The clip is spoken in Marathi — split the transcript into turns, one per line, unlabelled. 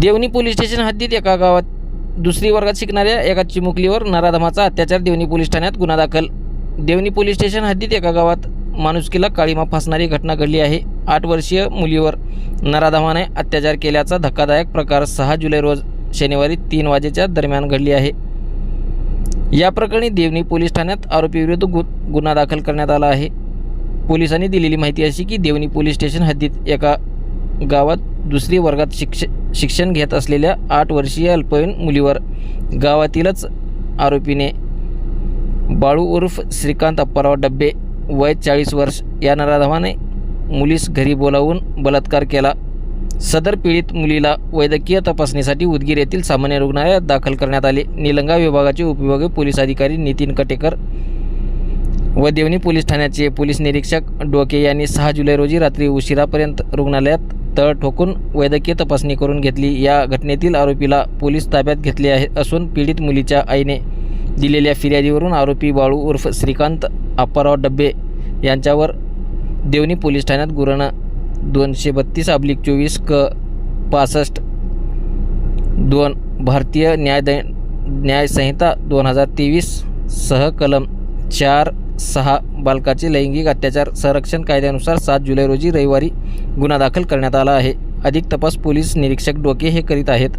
देवणी पोलीस स्टेशन हद्दीत एका गावात दुसरी वर्गात शिकणाऱ्या एका चिमुकलीवर नराधमाचा अत्याचार देवणी पोलीस ठाण्यात गुन्हा दाखल. देवणी पोलीस स्टेशन हद्दीत एका गावात माणुसकीला काळीमा फासणारी घटना घडली आहे. आठ वर्षीय मुलीवर नराधमाने अत्याचार केल्याचा धक्कादायक प्रकार सहा जुलै रोज शनिवारी तीन वाजेच्या दरम्यान घडली आहे. या प्रकरणी देवणी पोलीस ठाण्यात आरोपीविरुद्ध गु गुन्हा दाखल करण्यात आला आहे. पोलिसांनी दिलेली माहिती अशी की देवणी पोलीस स्टेशन हद्दीत एका गावात दुसरी वर्गात शिक्ष शिक्षण घेत असलेल्या आठ वर्षीय अल्पवयीन मुलीवर गावातीलच आरोपीने बाळू उर्फ श्रीकांत अप्पाराव डब्बे वय चाळीस वर्ष या नराधवाने मुलीस घरी बोलावून बलात्कार केला. सदर पीडित मुलीला वैद्यकीय तपासणीसाठी उदगीर येथील सामान्य रुग्णालयात दाखल करण्यात आले. निलंगा विभागाचे उपविभागीय पोलीस अधिकारी नितीन कटेकर व देवणी पोलीस ठाण्याचे पोलीस निरीक्षक डोके यांनी सहा जुलै रोजी रात्री उशिरापर्यंत रुग्णालयात तळ ठोकून वैद्यकीय तपासणी करून घेतली. या घटनेतील आरोपीला पोलीस ताब्यात घेतले आहे असून पीडित मुलीच्या आईने दिलेल्या फिर्यादीवरून आरोपी बाळू उर्फ श्रीकांत अप्पाराव डब्बे यांच्यावर देवणी पोलीस ठाण्यात गुन्हा दोनशे बत्तीस अब्लिक चोवीस क पासष्ट दोन भारतीय न्यायद न्यायसंहिता दोन हजार तेवीस सह कलम चार सहा बालकाचे लैंगिक अत्याचार संरक्षण कायद्यानुसार सात जुलै रोजी रविवारी गुन्हा दाखल करण्यात आला आहे. अधिक तपास पोलीस निरीक्षक डोके हे करीत आहेत.